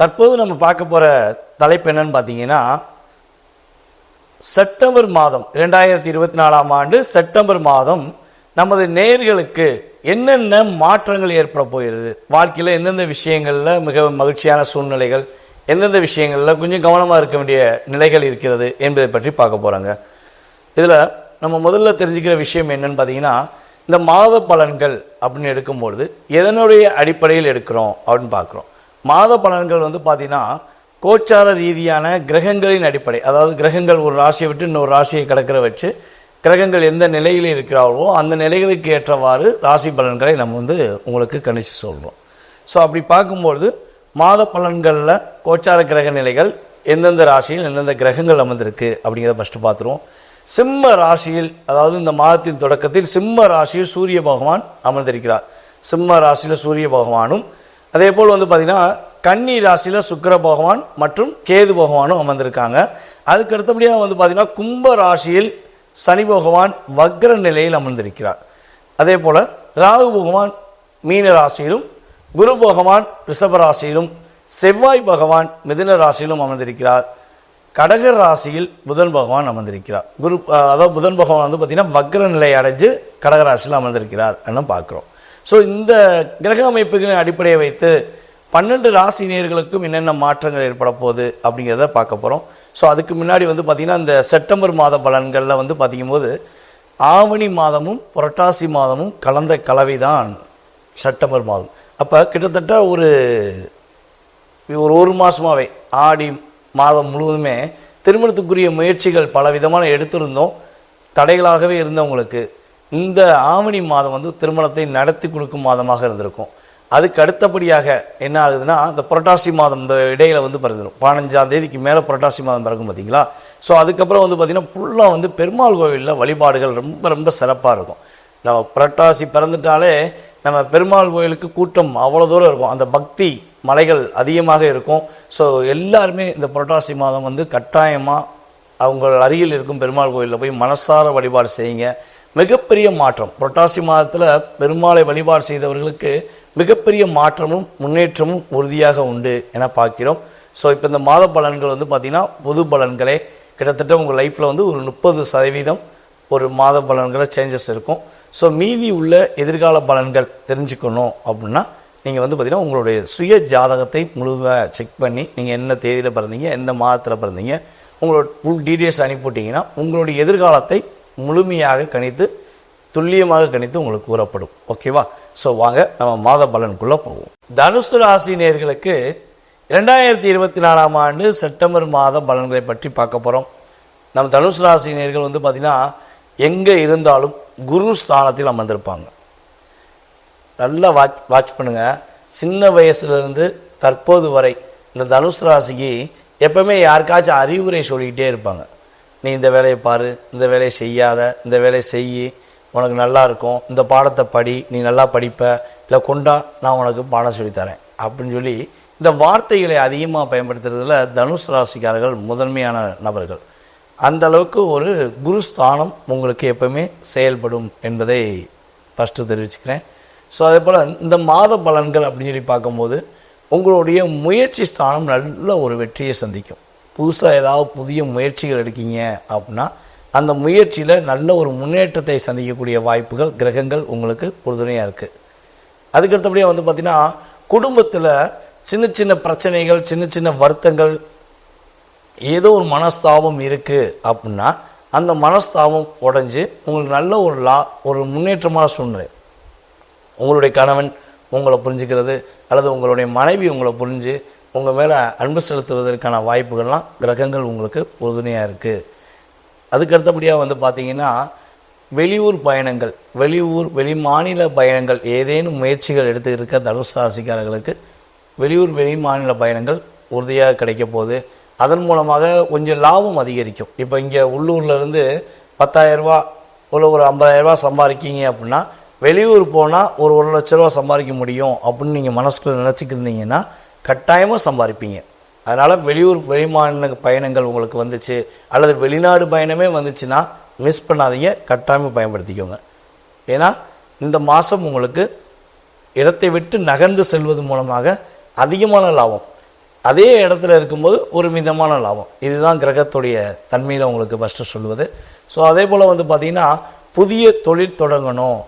தற்போது நம்ம பார்க்க போகிற தலைப்பு என்னன்னு பார்த்தீங்கன்னா செப்டம்பர் மாதம் இரண்டாயிரத்தி இருபத்தி நாலாம் ஆண்டு செப்டம்பர் மாதம் நமது நேர்களுக்கு என்னென்ன மாற்றங்கள் ஏற்பட போகிறது? வாழ்க்கையில் எந்தெந்த விஷயங்களில் மிக மகிழ்ச்சியான சூழ்நிலைகள் எந்தெந்த விஷயங்களில் கொஞ்சம் கவனமாக இருக்க வேண்டிய நிலைகள் இருக்கிறது என்பதை பற்றி பார்க்க போகிறாங்க இதில் நம்ம முதல்ல தெரிஞ்சுக்கிற விஷயம் என்னன்னு பார்த்தீங்கன்னா இந்த மாத பலன்கள் அப்படின்னு எடுக்கும்பொழுது எதனுடைய அடிப்படையில் எடுக்கிறோம் அப்படின்னு பார்க்குறோம். மாத பலன்கள் வந்து பார்த்தீங்கன்னா கோச்சார ரீதியான கிரகங்களின் அடிப்படை. அதாவது கிரகங்கள் ஒரு ராசியை விட்டு இன்னொரு ராசியை கடக்கிற வச்சு கிரகங்கள் எந்த நிலையில் இருக்கிறார்களோ அந்த நிலைகளுக்கு ஏற்றவாறு ராசி பலன்களை நம்ம வந்து உங்களுக்கு கணிச்சு சொல்கிறோம் ஸோ அப்படி பார்க்கும்பொழுது மாத பலன்களில் கோச்சார கிரக நிலைகள் எந்தெந்த ராசியில் எந்தெந்த கிரகங்கள் அமர்ந்திருக்கு அப்படிங்கிறத ஃபஸ்ட்டு பார்த்துருவோம். சிம்ம ராசியில் அதாவது இந்த மாதத்தின் தொடக்கத்தில் சிம்ம ராசியில் சூரிய பகவான் அமர்ந்திருக்கிறார். சிம்ம ராசியில் சூரிய பகவானும் அதே போல் வந்து பார்த்தீங்கன்னா கன்னி ராசியில் சுக்கர பகவான் மற்றும் கேது பகவானும் அமர்ந்திருக்காங்க. அதுக்கு அடுத்தபடியாக வந்து பார்த்தீங்கன்னா கும்ப ராசியில் சனி பகவான் வக்ர நிலையில் அமர்ந்திருக்கிறார். அதே போல் ராகு பகவான் மீன ராசியிலும் குரு பகவான் ரிஷப ராசியிலும் செவ்வாய் பகவான் மிதுன ராசியிலும் அமர்ந்திருக்கிறார். கடக ராசியில் புதன் பகவான் அமர்ந்திருக்கிறார். குரு அதாவது புதன் பகவான் வந்து பார்த்தீங்கன்னா வக்ர நிலை அடைஞ்சு கடகராசியில் அமர்ந்திருக்கிறார். என்ன பார்க்குறோம். ஸோ இந்த கிரக அமைப்புகளின் அடிப்படையை வைத்து பன்னெண்டு ராசி நேர்களுக்கும் என்னென்ன மாற்றங்கள் ஏற்பட போகுது அப்படிங்கிறத பார்க்க போகிறோம் ஸோ அதுக்கு முன்னாடி வந்து பார்த்திங்கன்னா இந்த செப்டம்பர் மாத பலன்களில் வந்து பார்த்திங்கும்போது ஆவணி மாதமும் புரட்டாசி மாதமும் கலந்த கலவை தான் செப்டம்பர் மாதம். அப்போ கிட்டத்தட்ட ஒரு ஒரு ஒரு மாதமாகவே ஆடி மாதம் முழுவதுமே திருமணத்துக்குரிய முயற்சிகள் பல விதமான எடுத்திருந்தோம். தடைகளாகவே இருந்தவங்களுக்கு இந்த ஆவணி மாதம் வந்து திருமணத்தை நடத்தி கொடுக்கும் மாதமாக இருந்திருக்கும். அதுக்கு அடுத்தபடியாக என்ன ஆகுதுன்னா இந்த புரட்டாசி மாதம் இந்த இடையில வந்து பிறந்துடும் பதினஞ்சாம் தேதிக்கு மேலே புரட்டாசி மாதம் பிறக்கும் பார்த்தீங்களா ஸோ அதுக்கப்புறம் வந்து பார்த்தீங்கன்னா ஃபுல்லாக வந்து பெருமாள் கோவிலில் வழிபாடுகள் ரொம்ப ரொம்ப சிறப்பாக இருக்கும். நம்ம புரட்டாசி பிறந்துட்டாலே நம்ம பெருமாள் கோயிலுக்கு கூட்டம் அவ்வளோ தூரம் இருக்கும். அந்த பக்தி மலைகள் அதிகமாக இருக்கும். ஸோ எல்லாருமே இந்த புரட்டாசி மாதம் வந்து கட்டாயமாக அவங்க அருகில் இருக்கும் பெருமாள் கோயிலில் போய் மனசார வழிபாடு செய்யுங்க. மிகப்பெரிய மாற்றம். புரட்டாசி மாதத்தில் பெருமாளை வழிபாடு செய்தவர்களுக்கு மிகப்பெரிய மாற்றமும் முன்னேற்றமும் உறுதியாக உண்டு என பார்க்கிறோம். ஸோ இப்போ இந்த மாத பலன்கள் வந்து பார்த்திங்கன்னா பொது பலன்களே. கிட்டத்தட்ட உங்கள் லைஃப்பில் வந்து ஒரு முப்பது சதவீதம் ஒரு மாத பலன்களை சேஞ்சஸ் இருக்கும். ஸோ மீதி உள்ள எதிர்கால பலன்கள் தெரிஞ்சுக்கணும் அப்படின்னா நீங்கள் வந்து பார்த்தீங்கன்னா உங்களுடைய சுய ஜாதகத்தை முழுமையாக செக் பண்ணி நீங்கள் என்ன தேதியில் பிறந்தீங்க எந்த மாதத்தில் பிறந்தீங்க உங்களோட ஃபுல் டீட்டெயில்ஸ் அனுப்பிவிட்டீங்கன்னா உங்களுடைய எதிர்காலத்தை முழுமையாக கணித்து துல்லியமாக கணித்து உங்களுக்கு கூறப்படும். ஓகேவா ஸோ வாங்க நம்ம மாத பலனுக்குள்ளே போவோம். தனுசு ராசி நேர்களுக்கு இரண்டாயிரத்தி இருபத்தி நாலாம் ஆண்டு செப்டம்பர் மாத பலன்களை பற்றி பார்க்க போகிறோம் நம்ம தனுசு ராசி நேர்கள் வந்து பார்த்திங்கன்னா எங்கே இருந்தாலும் குரு ஸ்தானத்தில் அமர்ந்திருப்பாங்க. நல்லா வாட்ச் வாட்ச் பண்ணுங்க. சின்ன வயசுலேருந்து தற்போது வரை இந்த தனுசு ராசிக்கு எப்பவுமே யாருக்காச்சும் அறிவுரை சொல்லிக்கிட்டே இருப்பாங்க. நீ இந்த வேலையை பாரு இந்த வேலையை செய்யாத இந்த வேலையை செய் உனக்கு நல்லா இருக்கும் இந்த பாடத்தை படி நீ நல்லா படிப்ப இல்லை கொண்டா நான் உனக்கு பாடம் சொல்லித் தரேன் அப்படின்னு சொல்லி இந்த வார்த்தைகளை அதிகமாக பயன்படுத்துறதுல தனுஷ் ராசிக்காரர்கள் முதன்மையான நபர்கள். அந்த அளவுக்கு ஒரு குருஸ்தானம் உங்களுக்கு எப்பவுமே செயல்படும் என்பதை ஃபஸ்ட்டு தெரிவிச்சுக்கிறேன். ஸோ அதே போல் இந்த மாத பலன்கள் அப்படின்னு சொல்லி பார்க்கும்போது உங்களுடைய முயற்சி ஸ்தானம் நல்ல ஒரு வெற்றியை சந்திக்கும். புதுசாக ஏதாவது புதிய முயற்சிகள் எடுக்கீங்க அப்படின்னா அந்த முயற்சியில் நல்ல ஒரு முன்னேற்றத்தை சந்திக்கக்கூடிய வாய்ப்புகள் கிரகங்கள் உங்களுக்கு உறுதுணையாக இருக்குது அதுக்கு அடுத்தபடியாக வந்து பார்த்திங்கன்னா குடும்பத்தில் சின்ன சின்ன பிரச்சனைகள் சின்ன சின்ன வருத்தங்கள் ஏதோ ஒரு மனஸ்தாபம் இருக்குது அப்படின்னா அந்த மனஸ்தாபம் உடஞ்சி உங்களுக்கு நல்ல ஒரு லா ஒரு முன்னேற்றமான சூழ்நிலை. உங்களுடைய கணவன் உங்களை புரிஞ்சுக்கிறது அல்லது உங்களுடைய மனைவி உங்களை புரிஞ்சு உங்கள் மேலே அன்பு செலுத்துவதற்கான வாய்ப்புகள்லாம் கிரகங்கள் உங்களுக்கு உறுதுணையாக இருக்குது அதுக்கு அடுத்தபடியாக வந்து பார்த்தீங்கன்னா வெளியூர் பயணங்கள் வெளியூர் வெளி மாநில பயணங்கள் ஏதேனும் முயற்சிகள் எடுத்து இருக்க தனுஷ் ராசிக்காரர்களுக்கு வெளியூர் வெளி மாநில பயணங்கள் உறுதியாக கிடைக்க போகுது. அதன் மூலமாக கொஞ்சம் லாபம் அதிகரிக்கும். இப்போ இங்கே உள்ளூர்லேருந்து பத்தாயிரரூபா இல்லை ஒரு ஐம்பதாயிரரூபா சம்பாதிக்கீங்க அப்படின்னா வெளியூர் போனால் ஒரு ஒரு லட்ச ரூபா சம்பாதிக்க முடியும் அப்படின்னு நீங்கள் மனசுக்குள்ள நினச்சிக்கிருந்தீங்கன்னா கட்டாயமாக சம்பாதிப்பீங்க. அதனால் வெளியூர் வெளிமாநில பயணங்கள் உங்களுக்கு வந்துச்சு அல்லது வெளிநாடு பயணமே வந்துச்சுன்னா மிஸ் பண்ணாதீங்க கட்டாயமாக பயன்படுத்திக்கோங்க. ஏன்னா இந்த மாதம் உங்களுக்கு இடத்தை விட்டு நகர்ந்து செல்வது மூலமாக அதிகமான லாபம். அதே இடத்துல இருக்கும்போது ஒரு மிதமான லாபம். இதுதான் கிரகத்துடைய தன்மையில் உங்களுக்கு ஃபஸ்ட்டு சொல்லுவது ஸோ அதே போல் வந்து பார்த்திங்கன்னா புதிய தொழில் தொடங்கணும்.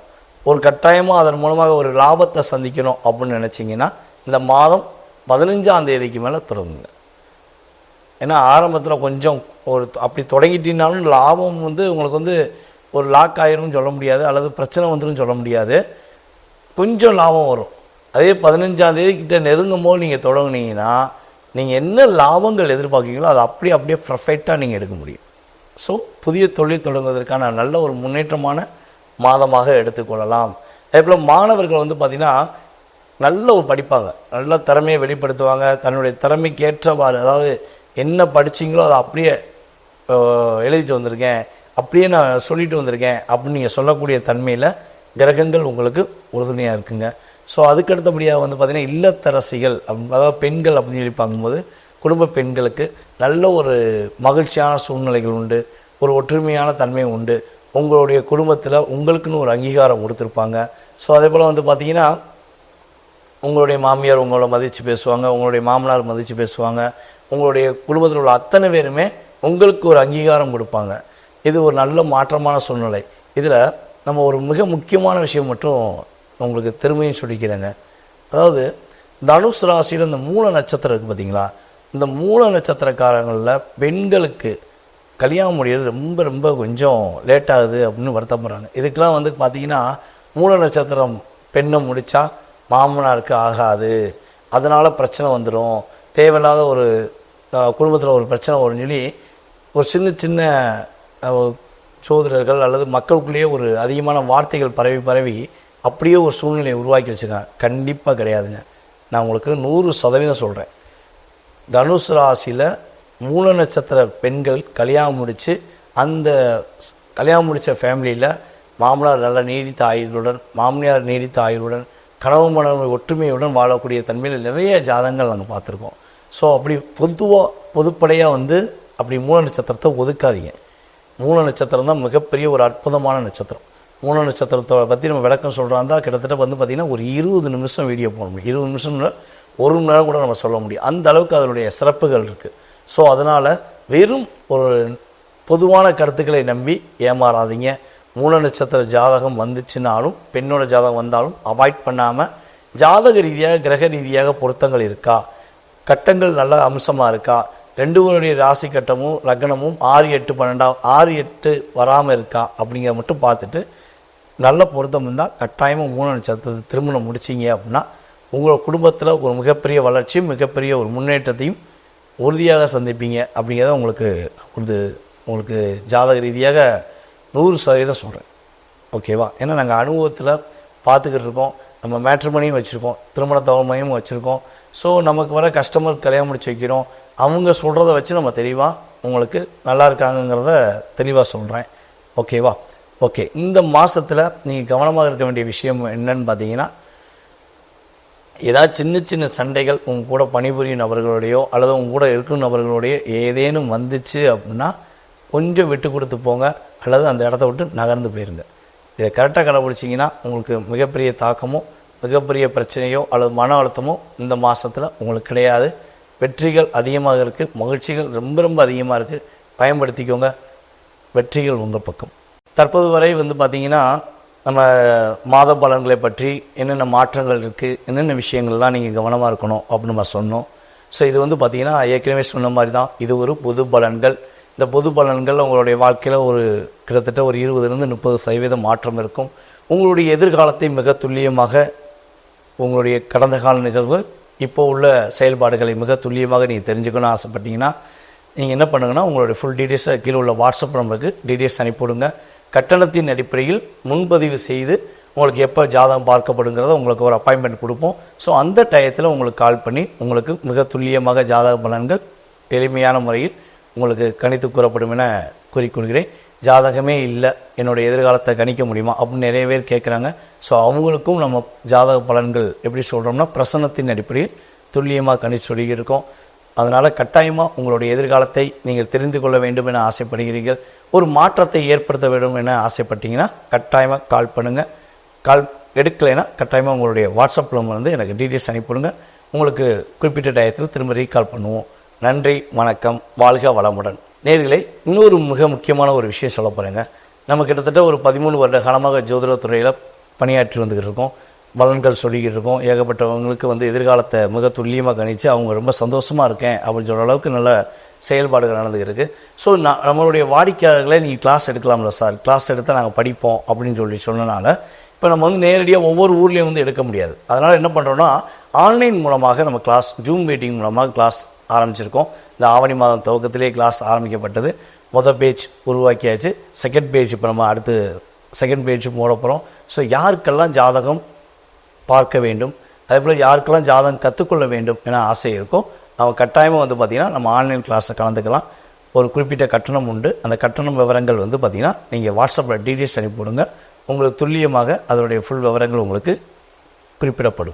ஒரு கட்டாயமாக அதன் மூலமாக ஒரு லாபத்தை சந்திக்கணும் அப்படின்னு நினச்சிங்கன்னா இந்த மாதம் பதினஞ்சாம் தேதிக்கு மேலே தொடங்குங்க ஏன்னா ஆரம்பத்தில் கொஞ்சம் ஒரு அப்படி தொடங்கிட்டீங்கனாலும் லாபம் வந்து உங்களுக்கு வந்து ஒரு லாக் ஆயிரும்னு சொல்ல முடியாது அல்லது பிரச்சனை வந்துடும் சொல்ல முடியாது. கொஞ்சம் லாபம் வரும். அதே பதினஞ்சாம் தேதி கிட்ட நெருங்கும் போது நீங்கள் தொடங்குனீங்கன்னா நீங்கள் என்ன லாபங்கள் எதிர்பார்க்கீங்களோ அதை அப்படியே அப்படியே பர்ஃபெக்டாக நீங்கள் எடுக்க முடியும். ஸோ புதிய தொழில் தொடங்குவதற்கான நல்ல ஒரு முன்னேற்றமான மாதமாக எடுத்துக்கொள்ளலாம். அதே போல் மாணவர்கள் வந்து பார்த்திங்கன்னா நல்ல ஒரு படிப்பாங்க. நல்ல திறமையை வெளிப்படுத்துவாங்க. தன்னுடைய திறமைக்கு ஏற்றவாறு அதாவது என்ன படிச்சீங்களோ அதை அப்படியே எழுதிட்டு வந்திருக்கேன். அப்படியே நான் சொல்லிட்டு வந்திருக்கேன் அப்படின்னு நீங்கள் சொல்லக்கூடிய தன்மையில் கிரகங்கள் உங்களுக்கு உறுதுணையாக இருக்குங்க. ஸோ அதுக்கு அடுத்தபடியாக வந்து பார்த்திங்கன்னா இல்லத்தரசிகள் அப்~ அதாவது பெண்கள் அப்படின்னு சொல்லி பார்க்கும்போது குடும்ப பெண்களுக்கு நல்ல ஒரு மகிழ்ச்சியான சூழ்நிலைகள் உண்டு. ஒரு ஒற்றுமையான தன்மை உண்டு. உங்களுடைய குடும்பத்தில் உங்களுக்குன்னு ஒரு அங்கீகாரம் கொடுத்துருப்பாங்க. ஸோ அதே போல் வந்து பார்த்திங்கன்னா உங்களுடைய மாமியார் உங்களை மதித்து பேசுவாங்க உங்களுடைய மாமனார் மதித்து பேசுவாங்க உங்களுடைய குடும்பத்தில் உள்ள அத்தனை பேருமே உங்களுக்கு ஒரு அங்கீகாரம் கொடுப்பாங்க. இது ஒரு நல்ல மாற்றமான சூழ்நிலை. இதில் நம்ம ஒரு மிக முக்கியமான விஷயம் மட்டும் உங்களுக்கு திரும்பியும் சொல்லிக்கிறேங்க. அதாவது தனுஷ் ராசியில் இந்த மூல நட்சத்திரம் இருக்குது பார்த்தீங்களா இந்த மூல நட்சத்திரக்காரங்களில் பெண்களுக்கு கல்யாணம் முடியறது ரொம்ப ரொம்ப கொஞ்சம் லேட் ஆகுது அப்படின்னு வருத்தப்படுறாங்க. இதுக்கெலாம் வந்து பார்த்திங்கன்னா மூல நட்சத்திரம் பெண்ணை முடித்தா மாமனாருக்கு ஆகாது. அதனால் பிரச்சனை வந்துடும் தேவையில்லாத ஒரு குடும்பத்தில் ஒரு பிரச்சனை ஒரு நிலை ஒரு சின்ன சின்ன சோதரர்கள் அல்லது மக்களுக்குள்ளேயே ஒரு அதிகமான வார்த்தைகள் பரவி பரவி அப்படியே ஒரு சூழ்நிலையை உருவாக்கி வச்சுருக்காங்க. கண்டிப்பாக கிடையாதுங்க. நான் உங்களுக்கு நூறு சதவீதம் சொல்கிறேன் தனுஷ் ராசியில் மூல நட்சத்திர பெண்கள் கல்யாணம் முடித்து அந்த கல்யாணம் முடித்த ஃபேமிலியில் மாமனார் நல்ல நீடித்த ஆயுளுடன் மாமனார் நீடித்த ஆயுளுடன் கனவு மனவு ஒற்றுமையுடன் வாழக்கூடிய தன்மையில் நிறைய ஜாதகங்கள் நாங்கள் பார்த்துருக்கோம். ஸோ அப்படி பொதுவாக பொதுப்படையாக வந்து அப்படி மூல நட்சத்திரத்தை ஒதுக்காதீங்க. மூல நட்சத்திரம் தான் மிகப்பெரிய ஒரு அற்புதமான நட்சத்திரம். மூல நட்சத்திரத்தோட பற்றி நம்ம விளக்கம் சொல்கிறாந்தா கிட்டத்தட்ட வந்து பார்த்திங்கன்னா ஒரு இருபது நிமிஷம் வீடியோ போட முடியும். இருபது நிமிஷம் ஒரு மணி நேரம் கூட நம்ம சொல்ல முடியும். அந்த அளவுக்கு அதனுடைய சிறப்புகள் இருக்குது ஸோ அதனால் வெறும் ஒரு பொதுவான கருத்துக்களை நம்பி ஏமாறாதீங்க. மூல நட்சத்திர ஜாதகம் வந்துச்சுனாலும் பெண்ணோட ஜாதகம் வந்தாலும் அவாய்ட் பண்ணாமல் ஜாதக ரீதியாக கிரக ரீதியாக பொருத்தங்கள் இருக்கா? கட்டங்கள் நல்ல அம்சமாக இருக்கா? ரெண்டுவருடைய ராசி கட்டமும் லக்னமும் ஆறு எட்டு பன்னெண்டாம் ஆறு எட்டு வராமல் இருக்கா? அப்படிங்கிறத மட்டும் பார்த்துட்டு நல்ல பொருத்தம் இருந்தால் கட்டாயமாக மூணு நட்சத்திரத்தை திருமணம் முடிச்சிங்க அப்படின்னா உங்களோட குடும்பத்தில் ஒரு மிகப்பெரிய வளர்ச்சியும் மிகப்பெரிய ஒரு முன்னேற்றத்தையும் உறுதியாக சந்திப்பீங்க அப்படிங்கிறத உங்களுக்கு வந்து உங்களுக்கு ஜாதக ரீதியாக நூறு சதவீதம் சொல்கிறேன் ஓகேவா? ஏன்னா நாங்கள் அனுபவத்தில் பார்த்துக்கிட்டு இருக்கோம். நம்ம மேட்ரிமணியும் வச்சுருக்கோம். திருமண தவமையும் வச்சுருக்கோம். ஸோ நமக்கு வர கஸ்டமர் கல்யாணம் முடிச்சு வைக்கிறோம். அவங்க சொல்கிறத வச்சு நம்ம தெளிவாக உங்களுக்கு நல்லா இருக்காங்கங்கிறத தெளிவாக சொல்கிறேன் ஓகேவா? ஓகே. இந்த மாதத்தில் நீங்கள் கவனமாக இருக்க வேண்டிய விஷயம் என்னன்னு பார்த்தீங்கன்னா ஏதாவது சின்ன சின்ன சண்டைகள் உங்கள் கூட பணிபுரியும் நபர்களுடையோ அல்லது உங்க கூட இருக்கும் நபர்களுடைய ஏதேனும் வந்துச்சு அப்படின்னா கொஞ்சம் விட்டு கொடுத்து போங்க அல்லது அந்த இடத்த விட்டு நகர்ந்து போயிருங்க. இதை கரெக்டாக கடைபிடிச்சிங்கன்னா உங்களுக்கு மிகப்பெரிய தாக்கமோ மிகப்பெரிய பிரச்சனையோ அல்லது மன அழுத்தமோ இந்த மாதத்தில் உங்களுக்கு கிடையாது. வெற்றிகள் அதிகமாக இருக்குது மகிழ்ச்சிகள் ரொம்ப ரொம்ப அதிகமாக இருக்குது பயன்படுத்திக்கோங்க. வெற்றிகள் உங்கள் பக்கம். தற்போது வரை வந்து பார்த்திங்கன்னா நம்ம மாத பலன்களை பற்றி என்னென்ன மாற்றங்கள் இருக்குது என்னென்ன விஷயங்கள்லாம் நீங்கள் கவனமாக இருக்கணும் அப்படின்னு நம்ம சொன்னோம். ஸோ இது வந்து பார்த்திங்கன்னா ஏற்கனவே சொன்ன மாதிரி தான் இது ஒரு பொது பலன்கள். இந்த பொது பலன்கள் உங்களுடைய வாழ்க்கையில் ஒரு கிட்டத்தட்ட ஒரு இருபதுலேருந்து முப்பது சதவீதம் மாற்றம் இருக்கும். உங்களுடைய எதிர்காலத்தை மிக துல்லியமாக உங்களுடைய கடந்த கால நிகழ்வு இப்போ உள்ள செயல்பாடுகளை மிக துல்லியமாக நீங்கள் தெரிஞ்சுக்கணும்னு ஆசைப்பட்டீங்கன்னா நீங்கள் என்ன பண்ணுங்கன்னா உங்களுடைய ஃபுல் டீட்டெயில்ஸை கீழே உள்ள வாட்ஸ்அப் நம்பருக்கு டீட்டெயில்ஸ் அனுப்பிவிடுங்க. கட்டணத்தின் அடிப்படையில் முன்பதிவு செய்து உங்களுக்கு எப்போ ஜாதகம் பார்க்கப்படுங்கிறத உங்களுக்கு ஒரு அப்பாயின்மெண்ட் கொடுப்போம். ஸோ அந்த டயத்தில் உங்களுக்கு கால் பண்ணி உங்களுக்கு மிக துல்லியமாக ஜாதக பலன்கள் எளிமையான முறையில் உங்களுக்கு கணித்து கூறப்படும் என கூறிக்கொள்கிறேன் ஜாதகமே இல்லை. என்னுடைய எதிர்காலத்தை கணிக்க முடியுமா? அப்படின்னு நிறைய பேர் கேட்குறாங்க ஸோ அவங்களுக்கும் நம்ம ஜாதக பலன்கள் எப்படி சொல்கிறோம்னா பிரசன்னத்தின் அடிப்படையில் துல்லியமாக கணிச்சு சொல்லியிருக்கோம். அதனால் கட்டாயமாக உங்களுடைய எதிர்காலத்தை நீங்கள் தெரிந்து கொள்ள வேண்டும் என ஆசைப்படுகிறீர்கள். ஒரு மாற்றத்தை ஏற்படுத்த வேண்டும் என ஆசைப்பட்டீங்கன்னா கட்டாயமாக கால் பண்ணுங்கள் கால் எடுக்கலைன்னா கட்டாயமாக உங்களுடைய வாட்ஸ்அப்பில் வந்து எனக்கு டீட்டெயில்ஸ் அனுப்பிவிடுங்க. உங்களுக்கு குறிப்பிட்ட டயத்தில் திரும்ப ரீகால் பண்ணுவோம். நன்றி வணக்கம் வாழ்க வளமுடன். நேர்களே இன்னொரு மிக முக்கியமான ஒரு விஷயம் சொல்ல போகிறேங்க நம்ம கிட்டத்தட்ட ஒரு பதிமூணு வருட காலமாக ஜோதிடத்துறையில் பணியாற்றி வந்துக்கிட்டு இருக்கோம். பலன்கள் சொல்லிக்கிட்டு இருக்கோம். ஏகப்பட்டவங்களுக்கு வந்து எதிர்காலத்தை மிக துல்லியமாக கணித்து அவங்க ரொம்ப சந்தோஷமாக இருக்கேன் அப்படின்னு சொல்கிற அளவுக்கு நல்ல செயல்பாடுகள் நடந்துக்கிட்டு இருக்குது ஸோ நான் நம்மளுடைய வாடிக்கையாளர்களை நீங்கள் கிளாஸ் எடுக்கலாம்ல சார் கிளாஸ் எடுத்தால் நாங்கள் படிப்போம் அப்படின்னு சொல்லி சொன்னனால இப்போ நம்ம வந்து நேரடியாக ஒவ்வொரு ஊர்லேயும் வந்து எடுக்க முடியாது. அதனால் என்ன பண்ணுறோன்னா ஆன்லைன் மூலமாக நம்ம கிளாஸ் ஜூம் மீட்டிங் மூலமாக கிளாஸ் ஆரம்பிச்சிருக்கோம். இந்த ஆவணி மாதம் துவக்கத்திலே கிளாஸ் ஆரம்பிக்கப்பட்டது. மொதல் பேஜ் உருவாக்கியாச்சு. செகண்ட் பேஜ் இப்போ நம்ம அடுத்து செகண்ட் பேஜ் போட போகிறோம் ஸோ யாருக்கெல்லாம் ஜாதகம் பார்க்க வேண்டும்? அதே போல் யாருக்கெல்லாம் ஜாதகம் கற்றுக்கொள்ள வேண்டும் என ஆசை இருக்கும் நம்ம கட்டாயமாக வந்து பார்த்திங்கன்னா நம்ம ஆன்லைன் கிளாஸில் கலந்துக்கலாம். ஒரு குறிப்பிட்ட கட்டணம் உண்டு. அந்த கட்டணம் விவரங்கள் வந்து பார்த்திங்கன்னா நீங்கள் வாட்ஸ்அப்பில் டீட்டெயில்ஸ் அனுப்பிவிடுங்க உங்களுக்கு துல்லியமாக அதனுடைய ஃபுல் விவரங்கள் உங்களுக்கு குறிப்பிடப்படும்.